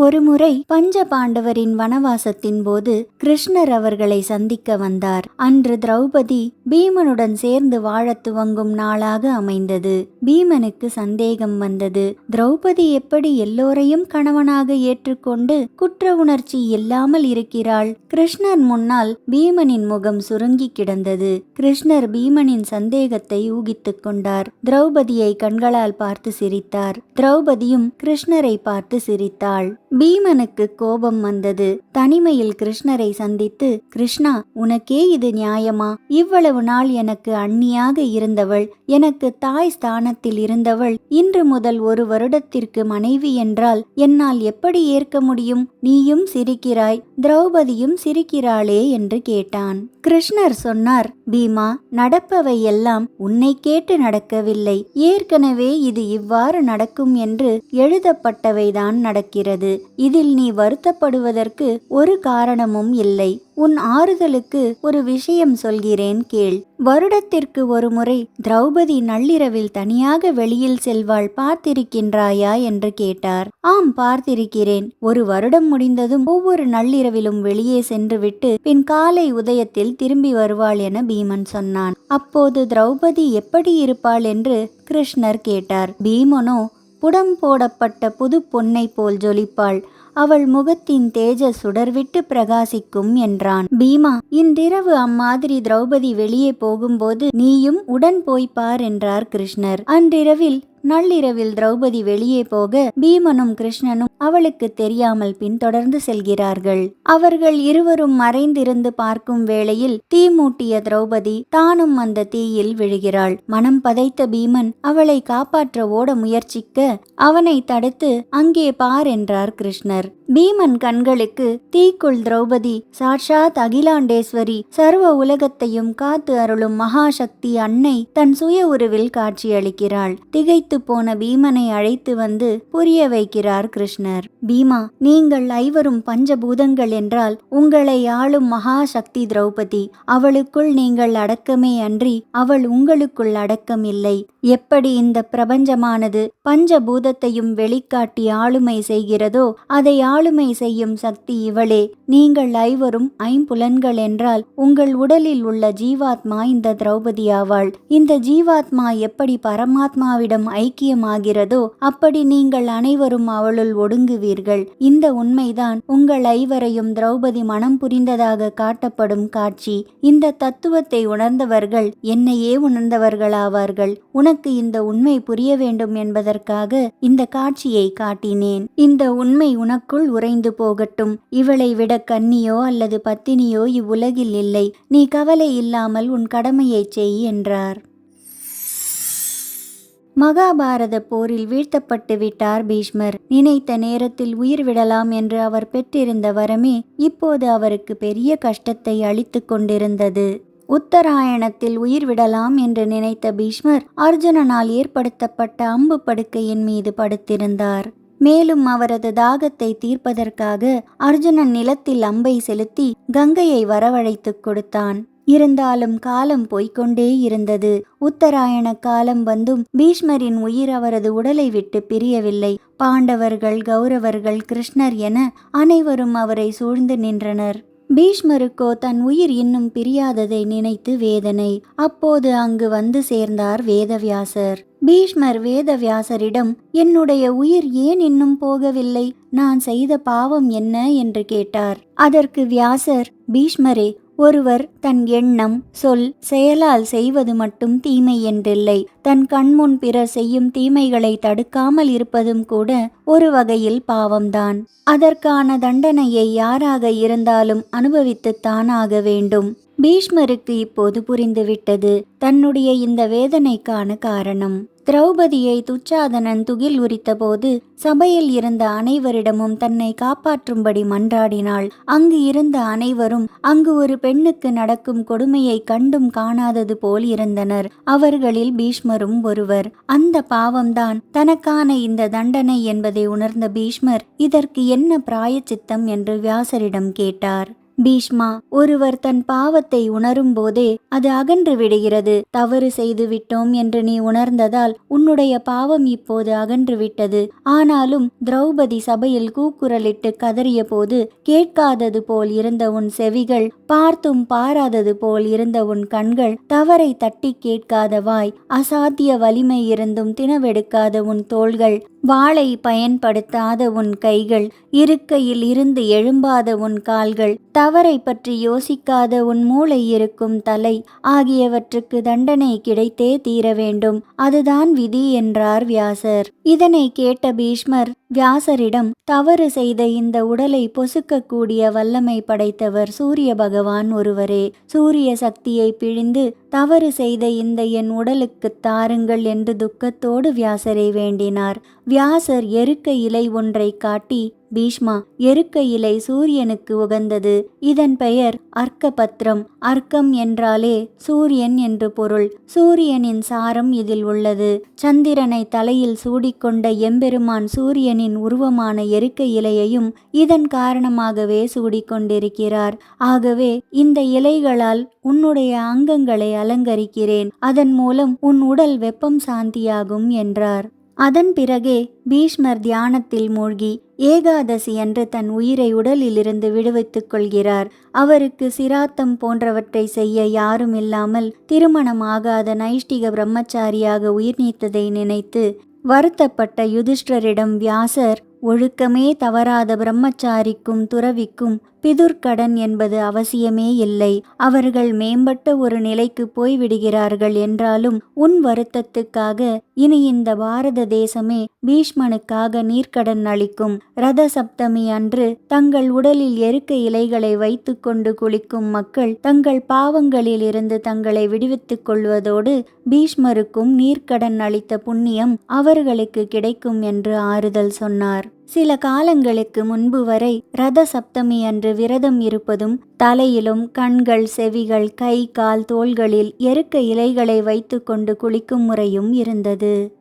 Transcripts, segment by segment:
ஒருமுறை பஞ்ச பாண்டவரின் வனவாசத்தின் போது கிருஷ்ணர் அவர்களை சந்திக்க வந்தார். அன்று திரௌபதி பீமனுடன் சேர்ந்து வாழத் துவங்கும் நாளாக அமைந்தது. பீமனுக்கு சந்தேகம் வந்தது. திரௌபதி எப்படி எல்லோரையும் கணவனாக ஏற்றுக்கொண்டு குற்ற உணர்ச்சி இல்லாமல் இருக்கிறாள்? கிருஷ்ணர் முன்னால் பீமனின் முகம் சுருங்கி கிடந்தது. கிருஷ்ணர் பீமனின் சந்தேகத்தை ஊகித்துக் கொண்டார். திரௌபதியை கண்களால் பார்த்து சிரித்தார். திரௌபதியும் கிருஷ்ணரை பார்த்து சிரித்தாள். பீமனுக்கு கோபம் வந்தது. தனிமையில் கிருஷ்ணரை சந்தித்து கிருஷ்ணா உனக்கே இது நியாயமா? இவ்வளவு நாள் எனக்கு அண்ணியாக இருந்தவள் எனக்கு தாய் ஸ்தானத்தில் இருந்தவள் இன்று முதல் ஒரு வருடத்திற்கு மனைவி என்றால் என்னால் எப்படி ஏற்க முடியும்? நீயும் சிரிக்கிறாய் திரௌபதியும் சிரிக்கிறாளே என்று கேட்டான். கிருஷ்ணர் சொன்னார் பீமா நடப்பவை எல்லாம் உன்னை கேட்டு நடக்கவில்லை. ஏற்கனவே இது இவ்வாறு நடக்கும் என்று எழுதப்பட்டவைதான் நடக்கிறது. இதில் நீ வருத்தப்படுவதற்கு ஒரு காரணமும் இல்லை. உன் ஆறுதலுக்கு ஒரு விஷயம் சொல்கிறேன் கேள். வருடத்திற்கு ஒரு முறை திரௌபதி நள்ளிரவில் தனியாக வெளியில் செல்வாள் பார்த்திருக்கின்றாயா என்று கேட்டார். ஆம் பார்த்திருக்கிறேன். ஒரு வருடம் முடிந்ததும் ஒவ்வொரு நள்ளிரவிலும் வெளியே சென்றுவிட்டு பின் காலை உதயத்தில் திரும்பி வருவாள் என பீமன் சொன்னான். அப்போது திரௌபதி எப்படி இருப்பாள் என்று கிருஷ்ணர் கேட்டார். பீமனோ புடம் போடப்பட்ட புது பொன்னை போல் ஜொலிப்பாள். அவள் முகத்தின் தேஜ சுடர்விட்டு பிரகாசிக்கும் என்றான். பீமா இன்றிரவு அம்மாதிரி திரௌபதி வெளியே போகும்போது நீயும் உடன் போய் பார் என்றார் கிருஷ்ணர். அன்றிரவில் நள்ளிரவில் திரௌபதி வெளியே போக பீமனும் கிருஷ்ணனும் அவளுக்கு தெரியாமல் பின்தொடர்ந்து செல்கிறார்கள். அவர்கள் இருவரும் மறைந்திருந்து பார்க்கும் வேளையில் தீ மூட்டிய திரௌபதி தானும் அந்த தீயில் விழுகிறாள். மனம் பதைத்த பீமன் அவளை காப்பாற்ற ஓட முயற்சிக்க அவனை தடுத்து அங்கே பார் என்றார் கிருஷ்ணர். பீமன் கண்களுக்கு தீக்குள் திரௌபதி சாட்சாத் அகிலாண்டேஸ்வரி சர்வ உலகத்தையும் காத்து அருளும் மகாசக்தி அன்னை தன் சுய உருவில் காட்சியளிக்கிறாள். திகைத்து போன பீமனை அழைத்து வந்து புரிய வைக்கிறார் கிருஷ்ணர். பீமா நீங்கள் ஐவரும் பஞ்சபூதங்கள் என்றால் உங்களை ஆளும் மகாசக்தி திரௌபதி. அவளுக்குள் நீங்கள் அடக்கமே அன்றி அவள் உங்களுக்குள் அடக்கம் இல்லை. எப்படி இந்த பிரபஞ்சமானது பஞ்சபூதத்தையும் வெளிக்காட்டி ஆளுமை செய்கிறதோ அதை ஆளுமை செய்யும் சக்தி இவளே. நீங்கள் ஐவரும் ஐம்புலன்கள் என்றால் உங்கள் உடலில் உள்ள ஜீவாத்மா இந்த திரௌபதி ஆவாள் இந்த ஜீவாத்மா எப்படி பரமாத்மாவிடம் ஐக்கியமாகிறதோ அப்படி நீங்கள் அனைவரும் அவளுள் ஒடுங்குவீர்கள். இந்த உண்மைதான் உங்கள் ஐவரையும் திரௌபதி மனம் புரிந்ததாக காட்டப்படும் காட்சி. இந்த தத்துவத்தை உணர்ந்தவர்கள் என்னையே உணர்ந்தவர்களாவார்கள். உனக்கு இந்த உண்மை புரிய வேண்டும் என்பதற்காக இந்த காட்சியை காட்டினேன். இந்த உண்மை உனக்குள் உறைந்து போகட்டும். இவளை விட கன்னியோ அல்லது பத்தினியோ இவ்வுலகில் இல்லை. நீ கவலை இல்லாமல் உன் கடமையை செய் என்றார். மகாபாரத போரில் வீழ்த்தப்பட்டு விட்டார் பீஷ்மர். நினைத்த நேரத்தில் உயிர் விடலாம் என்று அவர் பெற்றிருந்த வரமே இப்போது அவருக்கு பெரிய கஷ்டத்தை அளித்துக் கொண்டிருந்தது. உத்தராயணத்தில் உயிர் விடலாம் என்று நினைத்த பீஷ்மர் அர்ஜுனனால் ஏற்படுத்தப்பட்ட அம்பு படுக்கையின் மீது படுத்திருந்தார். மேலும் அவரது தாகத்தை தீர்ப்பதற்காக அர்ஜுனன் நிலத்தில் அம்பை செலுத்தி கங்கையை வரவழைத்துக் கொடுத்தான். இருந்தாலும் காலம் போய்க்கொண்டே இருந்தது. உத்தராயண காலம் வந்தும் பீஷ்மரின் உயிர் அவரது உடலை விட்டு பிரியவில்லை. பாண்டவர்கள் கௌரவர்கள் கிருஷ்ணர் என அனைவரும் அவரை சூழ்ந்து நின்றனர். பீஷ்மருக்கோ தன் உயிர் இன்னும் பிரியாததை நினைத்து வேதனை. அப்போது அங்கு வந்து சேர்ந்தார் வேதவியாசர். பீஷ்மர் வேதவியாசரிடம் என்னுடைய உயிர் ஏன் இன்னும் போகவில்லை? நான் செய்த பாவம் என்ன? என்று கேட்டார். அதற்கு வியாசர் பீஷ்மரே ஒருவர் தன் எண்ணம் சொல் செயலால் செய்வது மட்டும் தீமை என்றில்லை. தன் கண்முன் பிறர் செய்யும் தீமைகளை தடுக்காமல் இருப்பதும் கூட ஒரு வகையில் பாவம்தான். அதற்கான தண்டனையை யாராக இருந்தாலும் அனுபவித்துத்தான் ஆக வேண்டும். பீஷ்மருக்கு இப்போது புரிந்துவிட்டது. தன்னுடைய இந்த வேதனைக்கான காரணம். திரௌபதியை துச்சாதனன் துகில் உரித்தபோது சபையில் இருந்த அனைவரிடமும் தன்னை காப்பாற்றும்படி மன்றாடினாள். அங்கு இருந்த அனைவரும் அங்கு ஒரு பெண்ணுக்கு நடக்கும் கொடுமையை கண்டும் காணாதது போல் இருந்தனர். அவர்களில் பீஷ்மரும் ஒருவர். அந்த பாவம்தான் தனக்கான இந்த தண்டனை என்பதை உணர்ந்த பீஷ்மர் இதற்கு என்ன பிராயச்சித்தம் என்று வியாசரிடம் கேட்டார். பீஷ்மா ஒருவர் தன் பாவத்தை உணரும் போதே அது அகன்று விடுகிறது. தவறு செய்து விட்டோம் என்று நீ உணர்ந்ததால் உன்னுடைய பாவம் இப்போது அகன்று விட்டது. ஆனாலும் திரௌபதி சபையில் கூக்குரலிட்டு கதறிய போது கேட்காதது போல் இருந்த உன் செவிகள் பார்த்தும் பாராதது போல் இருந்த உன் கண்கள் தவறை தட்டி கேட்காத வாய் அசாத்திய வலிமை இருந்தும் தினவெடுக்காத உன் தோள்கள் வாளை பயன்படுத்தாத உன் கைகள் இருக்கையில் இருந்து எழும்பாத உன் கால்கள் தவறை பற்றி யோசிக்காத உன் மூளை இருக்கும் தலை ஆகியவற்றுக்கு தண்டனை கிடைத்தே தீர வேண்டும். அதுதான் விதி என்றார் வியாசர். இதனை கேட்ட பீஷ்மர் வியாசரிடம் தவறு செய்த இந்த உடலை பொசுக்கக்கூடிய வல்லமை படைத்தவர் சூரிய பகவான் ஒருவரே. சூரிய சக்தியை பிழிந்து தவறு செய்த இந்த என் உடலுக்கு தாருங்கள் என்று துக்கத்தோடு வியாசரை வேண்டினார். வியாசர் எருக்க இலை ஒன்றை காட்டி பீஷ்மா எருக்க இலை சூரியனுக்கு உகந்தது. இதன் பெயர் அர்க்கபத்ரம் அர்க்கம் என்றாலே சூரியன் என்று பொருள். சூரியனின் சாரம் இதில் உள்ளது. சந்திரனை தலையில் சூடிக்கொண்ட எம்பெருமான் சூரியனின் உருவமான எருக்க இலையையும் இதன் காரணமாகவே சூடிக்கொண்டிருக்கிறார். ஆகவே இந்த இலைகளால் உன்னுடைய அங்கங்களை அலங்கரிக்கிறேன். அதன் மூலம் உன் உடல் வெப்பம் சாந்தியாகும் என்றார். அதன் பிறகே பீஷ்மர் தியானத்தில் மூழ்கி ஏகாதசி அன்று தன் உயிரை உடலிலிருந்து விடுவித்துக் கொள்கிறார். அவருக்கு சிராத்தம் போன்றவற்றை செய்ய யாரும் இல்லாமல் திருமணமாகாத நைஷ்டிக பிரம்மச்சாரியாக உயிர் நீத்ததை நினைத்து வருத்தப்பட்ட யுதிஷ்டரிடம் வியாசர் ஒழுக்கமே தவறாத பிரம்மச்சாரிக்கும் துறவிக்கும் பிதுர்க்கடன் என்பது அவசியமே இல்லை. அவர்கள் மேம்பட்ட ஒரு நிலைக்கு போய்விடுகிறார்கள் என்றாலும் உன் வருத்தத்துக்காக இனி இந்த பாரத தேசமே பீஷ்மனுக்காக நீர்க்கடன் அளிக்கும். ரத சப்தமி அன்று தங்கள் உடலில் எருக்க இலைகளை வைத்துக்கொண்டு குளிக்கும் மக்கள் தங்கள் பாவங்களில் இருந்து தங்களை விடுவித்துக் கொள்வதோடு பீஷ்மருக்கும் நீர்க்கடன் அளித்த புண்ணியம் அவர்களுக்கு கிடைக்கும் என்று ஆறுதல் சொன்னார். சில காலங்களுக்கு முன்பு வரை ரத சப்தமி அன்று விரதம் இருப்பதும் தலையிலும் கண்கள் செவிகள் கை கால் தோள்களில் எருக்க இலைகளை வைத்துக்கொண்டு குளிக்கும் முறையும் இருந்தது.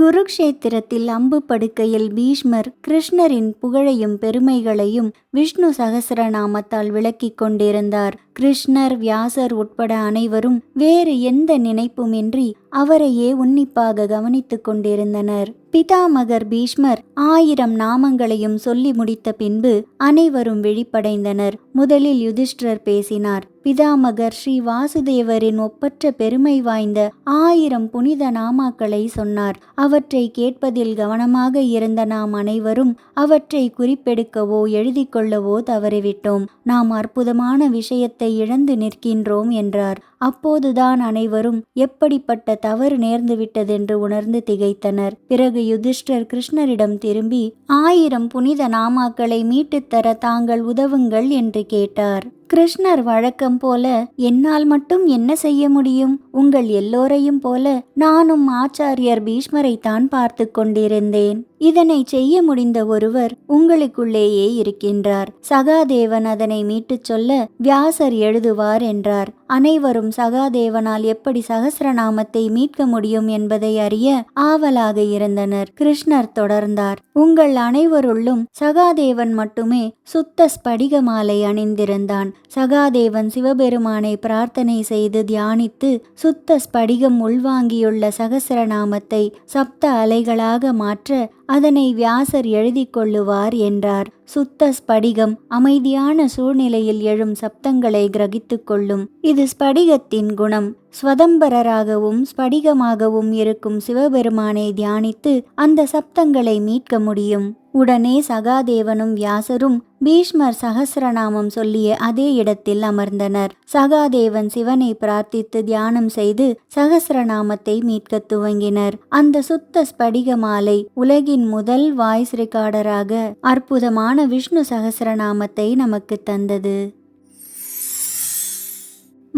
குருக்ஷேத்திரத்தில் அம்பு படுக்கையில் பீஷ்மர் கிருஷ்ணரின் புகழையும் பெருமைகளையும் விஷ்ணு சகசரநாமத்தால் விளக்கிக் கொண்டிருந்தார். கிருஷ்ணர் வியாசர் உட்பட அனைவரும் வேறு எந்த நினைப்புமின்றி அவரையே உன்னிப்பாக கவனித்துக் கொண்டிருந்தனர். பிதாமகர் பீஷ்மர் ஆயிரம் நாமங்களையும் சொல்லி முடித்த பின்பு அனைவரும் விழிப்படைந்தனர். முதலில் யுதிஷ்டர் பேசினார் பிதாமகர் ஸ்ரீ வாசுதேவரின் ஒப்பற்ற பெருமை வாய்ந்த ஆயிரம் புனித நாமாக்களை சொன்னார். அவற்றை கேட்பதில் கவனமாக இருந்த நாம் அனைவரும் அவற்றை குறிப்பெடுக்கவோ எழுதி கொள்ளவோ தவறிவிட்டோம். நாம் அற்புதமான விஷயத்தை இழந்து நிற்கின்றோம் என்றார். அப்போதுதான் அனைவரும் எப்படிப்பட்ட தவறு நேர்ந்துவிட்டதென்று உணர்ந்து திகைத்தனர். பிறகு யுதிஷ்டர் கிருஷ்ணரிடம் திரும்பி ஆயிரம் புனித நாமாக்களை மீட்டுத்தர தாங்கள் உதவுங்கள் என்று கேட்டார். கிருஷ்ணர் வழக்கம் போல என்னால் மட்டும் என்ன செய்ய முடியும்? உங்கள் எல்லோரையும் போல நானும் ஆச்சாரியர் பீஷ்மரை தான் பார்த்து கொண்டிருந்தேன். இதனை செய்ய முடிந்த ஒருவர் உங்களுக்குள்ளேயே இருக்கின்றார். சகாதேவன் அதனை மீட்டுச் சொல்ல வியாசர் எழுதுவார் என்றார். அனைவரும் சகாதேவனால் எப்படி சகசிரநாமத்தை மீட்க முடியும் என்பதை அறிய ஆவலாக இருந்தனர். கிருஷ்ணர் தொடர்ந்தார். உங்கள் அனைவருள்ளும் சகாதேவன் மட்டுமே சுத்த ஸ்படிக மாலை அணிந்திருந்தான். சகாதேவன் சிவபெருமானை பிரார்த்தனை செய்து தியானித்து சுத்த ஸ்படிகம் உள்வாங்கியுள்ள சகசிரநாமத்தை சப்த அலைகளாக மாற்ற அதனை வியாசர் எழுதி கொள்ளுவார் என்றார். சுத்த ஸ்படிகம் அமைதியான சூழ்நிலையில் எழும் சப்தங்களை கிரகித்து கொள்ளும். இது ஸ்படிகத்தின் குணம். ஸ்வதம்பரராகவும் ஸ்படிகமாகவும் இருக்கும் சிவபெருமானை தியானித்து அந்த சப்தங்களை மீட்க முடியும். உடனே சகாதேவனும் வியாசரும் பீஷ்மர் சகசிரநாமம் சொல்லிய அதே இடத்தில் அமர்ந்தனர். சகாதேவன் சிவனை பிரார்த்தித்து தியானம் செய்து சகசிரநாமத்தை மீட்க துவங்கினர். அந்த சுத்த ஸ்படிக மாலை உலகின் முதல் வாய்ஸ் ரெக்கார்டராக அற்புதமான விஷ்ணு சகசிரநாமத்தை நமக்கு தந்தது.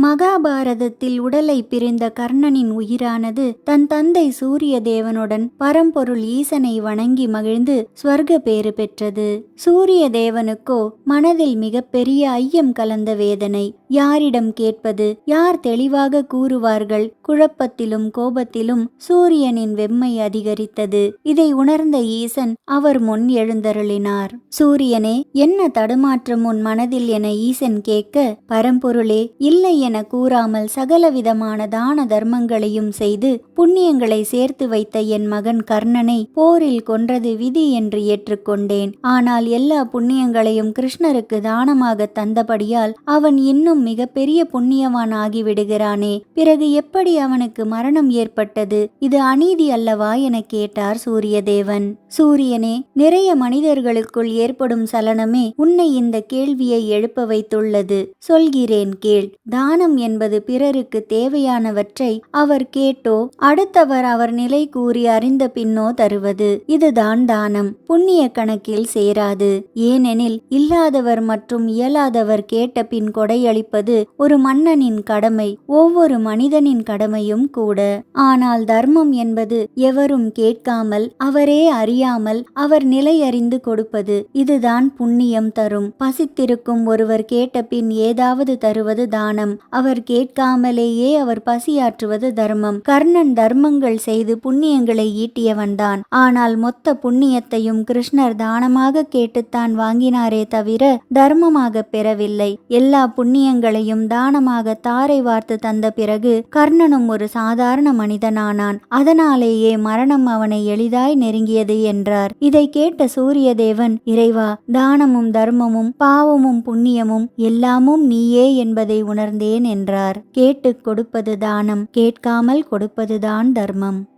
மகாபாரதத்தில் உடலை பிரிந்த கர்ணனின் உயிரானது தன் தந்தை சூரிய தேவனுடன் பரம்பொருள் ஈசனை வணங்கி மகிழ்ந்து ஸ்வர்க பேறு பெற்றது. சூரிய தேவனுக்கோ மனதில் மிகப்பெரிய ஐயம் கலந்த வேதனை. யாரிடம் கேட்பது? யார் தெளிவாக கூறுவார்கள்? குழப்பத்திலும் கோபத்திலும் சூரியனின் வெம்மை அதிகரித்தது. இதை உணர்ந்த ஈசன் அவர் முன் எழுந்தருளினார். சூரியனே என்ன தடுமாற்றம் உன் மனதில் என ஈசன் கேட்க பரம்பொருளே இல்லை என கூறாமல் சகலவிதமான தான தர்மங்களையும் செய்து புண்ணியங்களை சேர்த்து வைத்த என் மகன் கர்ணனை போரில் கொன்றது விதி என்று ஏற்றுக்கொண்டேன். ஆனால் எல்லா புண்ணியங்களையும் கிருஷ்ணருக்கு தானமாக தந்தபடியால் அவன் இன்னும் மிகப்பெரிய புண்ணியவான் ஆகிவிடுகிறானே. பிறகு எப்படி அவனுக்கு மரணம் ஏற்பட்டது? இது அநீதி அல்லவா என கேட்டார் சூரியதேவன். சூரியனே நிறைய மனிதர்களுக்குள் ஏற்படும் சலனமே உன்னை இந்த கேள்வியை எழுப்ப வைத்துள்ளது. சொல்கிறேன் கேள். தானம் என்பது பிறருக்கு தேவையானவற்றை அவர் கேட்டோ அடுத்தவர் அவர் நிலை கூறி அறிந்த பின்னோ தருவது இதுதான் தானம். புண்ணிய கணக்கில் சேராது. ஏனெனில் இல்லாதவர் மற்றும் இயலாதவர் கேட்ட பின் கொடையளிப்பது ஒரு மன்னனின் கடமை ஒவ்வொரு மனிதனின் கடமையும் கூட. ஆனால் தர்மம் என்பது எவரும் கேட்காமல் அவரே அறியாமல் அவர் நிலை அறிந்து கொடுப்பது இதுதான் புண்ணியம் தரும். பசித்திருக்கும் ஒருவர் கேட்ட பின் ஏதாவது தருவது தானம். அவர் கேட்காமலேயே அவர் பசியாற்றுவது தர்மம். கர்ணன் தர்மங்கள் செய்து புண்ணியங்களை ஈட்டியவன்தான் ஆனால் மொத்த புண்ணியத்தையும் கிருஷ்ணர் தானமாக கேட்டுத்தான் வாங்கினாரே தவிர தர்மமாக பெறவில்லை. எல்லா புண்ணியங்களையும் தானமாக தாரை வார்த்து தந்த பிறகு கர்ணனும் ஒரு சாதாரண மனிதனானான். அதனாலேயே மரணம் அவனை எளிதாய் நெருங்கியது என்றார். இதை கேட்ட சூரியதேவன் இறைவா தானமும் தர்மமும் பாவமும் புண்ணியமும் எல்லாமும் நீயே என்பதை உணர்ந்தேன் என்றார். கேட்டுக் கொடுப்பது தானம் கேட்காமல் கொடுப்பது கொடுப்பதுதான் தர்மம்.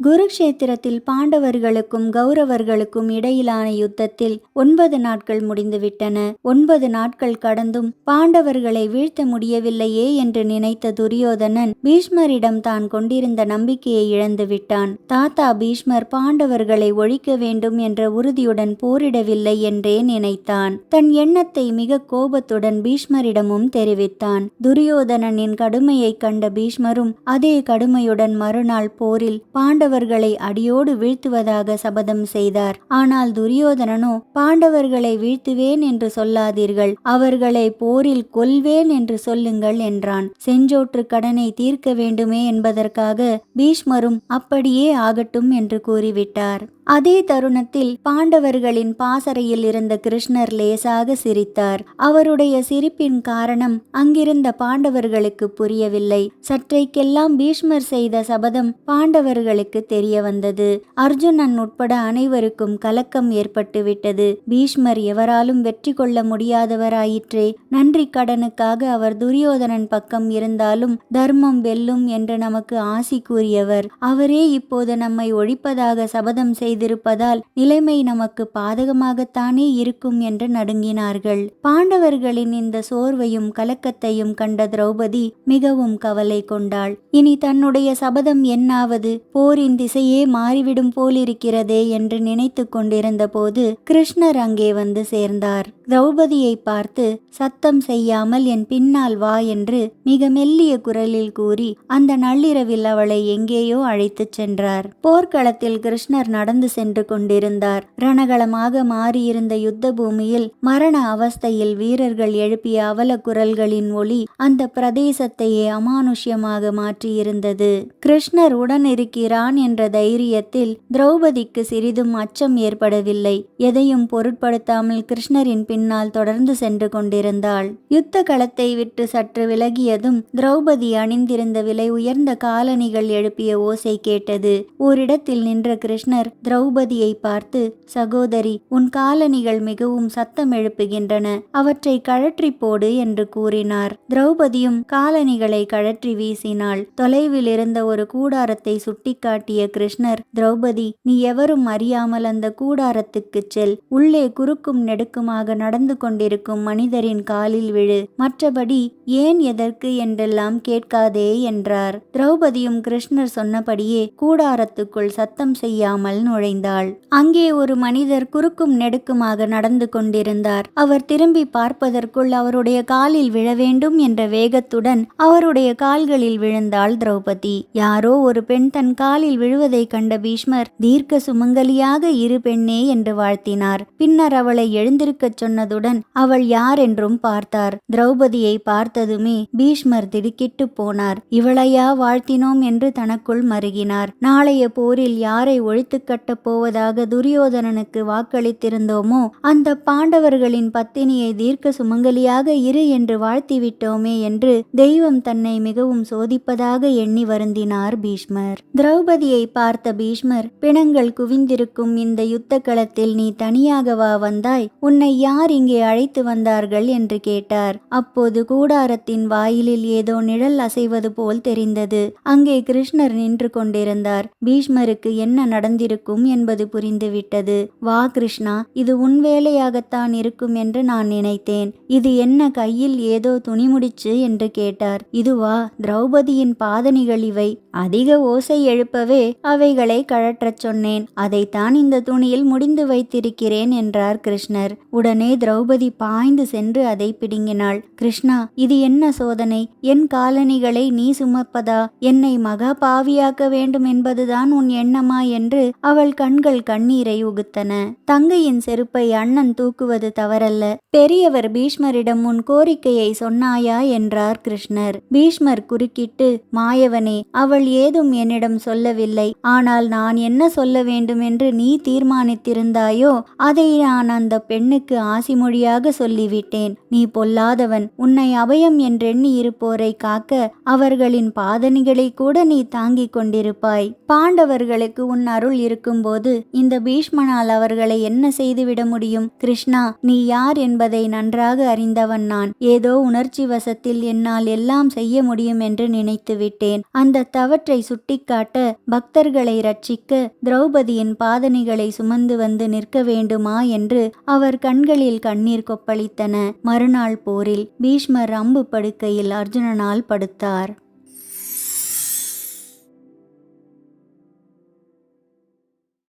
குருக்ஷேத்திரத்தில் பாண்டவர்களுக்கும் கௌரவர்களுக்கும் இடையிலான யுத்தத்தில் ஒன்பது நாட்கள் முடிந்துவிட்டன. ஒன்பது நாட்கள் கடந்தும் பாண்டவர்களை வீழ்த்த முடியவில்லையே என்று நினைத்த துரியோதனன் பீஷ்மரிடம் தான் கொண்டிருந்த நம்பிக்கையை இழந்து விட்டான். தாத்தா பீஷ்மர் பாண்டவர்களை ஒழிக்க வேண்டும் என்ற உறுதியுடன் போரிடவில்லை என்றே நினைத்தான். தன் எண்ணத்தை மிக கோபத்துடன் பீஷ்மரிடமும் தெரிவித்தான். துரியோதனனின் கடுமையை கண்ட பீஷ்மரும் அதே கடுமையுடன் மறுநாள் போரில் பாண்ட பாண்டவர்களை அடியோடு வீழ்த்துவதாக சபதம் செய்தார். ஆனால் துரியோதனனோ பாண்டவர்களை வீழ்த்துவேன் என்று சொல்லாதீர்கள். அவர்களை போரில் கொல்வேன் என்று சொல்லுங்கள் என்றான். செஞ்சோற்று கடனை தீர்க்க வேண்டுமே என்பதற்காக பீஷ்மரும் அப்படியே ஆகட்டும் என்று கூறிவிட்டார். அதே தருணத்தில் பாண்டவர்களின் பாசறையில் இருந்த கிருஷ்ணர் லேசாக சிரித்தார். அவருடைய சிரிப்பின் காரணம் அங்கிருந்த பாண்டவர்களுக்கு புரியவில்லை. சற்றைக்கெல்லாம் பீஷ்மர் செய்த சபதம் பாண்டவர்களுக்கு தெரிய வந்தது. அர்ஜுனன் உட்பட அனைவருக்கும் கலக்கம் ஏற்பட்டுவிட்டது. பீஷ்மர் எவராலும் வெற்றி கொள்ள முடியாதவராயிற்றே. நன்றி கடனுக்காக அவர் துரியோதனன் பக்கம் இருந்தாலும் தர்மம் வெல்லும் என்று நமக்கு ஆசி கூறியவர். அவரே இப்போது நம்மை ஒழிப்பதாக சபதம் செய்து செய்திருப்பதால் நிலைமை நமக்கு பாதகமாகத்தானே இருக்கும் என்று நடுங்கினார்கள். பாண்டவர்களின் இந்த சோர்வையும் கலக்கத்தையும் கண்ட திரௌபதி மிகவும் கவலை கொண்டாள். இனி தன்னுடைய சபதம் என்னாவது? போரின் திசையே மாறிவிடும் போலிருக்கிறதே என்று நினைத்து கொண்டிருந்த போது கிருஷ்ணர் அங்கே வந்து சேர்ந்தார். திரௌபதியை பார்த்து சத்தம் செய்யாமல் என் பின்னால் வா என்று மிக மெல்லிய குரலில் கூறி அந்த நள்ளிரவில் அவளை எங்கேயோ அழைத்துச் சென்றார். போர்க்களத்தில் கிருஷ்ணர் நடந்து சென்று கொண்டிருந்தார். ரணகளமாக மாறியிருந்த யுத்த பூமியில் மரண அவஸ்தையில் வீரர்கள் எழுப்பிய அவல குரல்களின் ஒளி அந்த பிரதேசத்தையே அமானுஷ்யமாக மாற்றியிருந்தது. கிருஷ்ணர் உடன் இருக்கிறான் என்ற தைரியத்தில் திரௌபதிக்கு சிறிதும் அச்சம் ஏற்படவில்லை. எதையும் பொருட்படுத்தாமல் கிருஷ்ணரின் பின்னால் தொடர்ந்து சென்று கொண்டிருந்தாள். யுத்த களத்தை விட்டு சற்று விலகியதும் திரௌபதி அணிந்திருந்த விலை உயர்ந்த காலணிகள் எழுப்பிய ஓசை கேட்டது. ஓரிடத்தில் நின்ற கிருஷ்ணர் திரௌபதியை பார்த்து சகோதரி உன் காலணிகள் மிகவும் சத்தம் எழுப்புகின்றன. அவற்றை கழற்றி போடு என்று கூறினார். திரௌபதியும் காலணிகளை கழற்றி வீசினாள். தொலைவில் இருந்த ஒரு கூடாரத்தை சுட்டிக்காட்டிய கிருஷ்ணர் திரௌபதி நீ எவரும் அறியாமல் அந்த கூடாரத்துக்கு செல். உள்ளே குறுக்கும் நெடுக்குமாக நடந்து கொண்டிருக்கும் மனிதரின் காலில் விழு. மற்றபடி ஏன் எதற்கு என்றெல்லாம் கேட்காதே என்றார். திரௌபதியும் கிருஷ்ணர் சொன்னபடியே கூடாரத்துக்குள் சத்தம் செய்யாமல் நுழை நுழைந்தாள். அங்கே ஒரு மனிதர் குறுக்கும் நெடுக்குமாக நடந்து கொண்டிருந்தார். அவர் திரும்பி பார்ப்பதற்குள் அவருடைய காலில் விழ வேண்டும் என்ற வேகத்துடன் அவருடைய கால்களில் விழுந்தாள் திரௌபதி. யாரோ ஒரு பெண் தன் காலில் விழுவதைக் கண்ட பீஷ்மர் தீர்க்க சுமங்கலியாக இரு பெண்ணே என்று வாழ்த்தினார். பின்னர் அவளை எழுந்திருக்கச் சொன்னதுடன் அவள் யார் என்றும் பார்த்தார். திரௌபதியை பார்த்ததுமே பீஷ்மர் திடுக்கிட்டு போனார். இவளையா வாழ்த்தினோம் என்று தனக்குள் மருகினார். நாளைய போரில் யாரை ஒழித்துக்கட்ட கட்டப் போவதாக துரியோதனனுக்கு வாக்களித்திருந்தோமோ அந்த பாண்டவர்களின் பத்தினியை தீர்க்க சுமங்கலியாக இரு என்று வாழ்த்திவிட்டோமே என்று தெய்வம் தன்னை மிகவும் சோதிப்பதாக எண்ணி வருந்தினார் பீஷ்மர். திரௌபதியை பார்த்த பீஷ்மர் பிணங்கள் குவிந்திருக்கும் இந்த யுத்த களத்தில் நீ தனியாகவா வந்தாய் உன்னை யார் இங்கே அழைத்து வந்தார்கள் என்று கேட்டார். அப்போது கூடாரத்தின் வாயிலில் ஏதோ நிழல் அசைவது போல் தெரிந்தது. அங்கே கிருஷ்ணர் நின்று கொண்டிருந்தார். பீஷ்மருக்கு என்ன நடந்திருக்கும் என்பது புரிந்துவிட்டது. வா கிருஷ்ணா இது உன் வேலையாகத்தான் இருக்கும் என்று நான் நினைத்தேன். இது என்ன கையில் ஏதோ துணிமுடிச்சு என்று கேட்டார். இதுவா திரௌபதியின் பாதணிகள் இவை. அதிக ஓசை எழுப்பவே அவைகளை கழற்றச் சொன்னேன். அதைத்தான் இந்த துணியில் முடிந்து வைத்திருக்கிறேன் என்றார் கிருஷ்ணர். உடனே திரௌபதி பாய்ந்து சென்று அதை பிடுங்கினாள். கிருஷ்ணா இது என்ன சோதனை? என் காலணிகளை நீ சுமப்பதா? என்னை மகா பாவியாக்க வேண்டும் என்பதுதான் உன் எண்ணமா என்று அவள் கண்கள் கண்ணீரை உகுத்தன. தங்கையின் செருப்பை அண்ணன் தூக்குவது தவறல்ல. பெரியவர் பீஷ்மரிடம் உன் கோரிக்கையை சொன்னாயா? என்றார் கிருஷ்ணர். பீஷ்மர் குறுக்கிட்டு மாயவனே அவள் ஏதும் என்னிடம் சொல்லவில்லை. ஆனால் நான் என்ன சொல்ல வேண்டும் என்று நீ தீர்மானித்திருந்தாயோ அதை நான் அந்த பெண்ணுக்கு ஆசிமொழியாக சொல்லிவிட்டேன். நீ பொல்லாதவன். உன்னை அபயம் என்றெண்ணி இருப்போரை காக்க அவர்களின் பாதணிகளை கூட நீ தாங்கிக் கொண்டிருப்பாய். பாண்டவர்களுக்கு உன் அருள் இருக்கும் இருக்கும்போது இந்த பீஷ்மனால் அவர்களை என்ன செய்துவிட முடியும்? கிருஷ்ணா நீ யார் என்பதை நன்றாக அறிந்தவன் நான். ஏதோ உணர்ச்சி வசத்தில் என்னால் எல்லாம் செய்ய முடியும் என்று நினைத்து விட்டேன். அந்த தவற்றை சுட்டிக்காட்ட பக்தர்களை ரட்சிக்க திரௌபதியின் பாதனைகளை சுமந்து வந்து நிற்க வேண்டுமா என்று அவர் கண்களில் கண்ணீர் கொப்பளித்தன. மறுநாள் போரில் பீஷ்மர் அம்பு படுக்கையில் அர்ஜுனனால் படுத்தார்.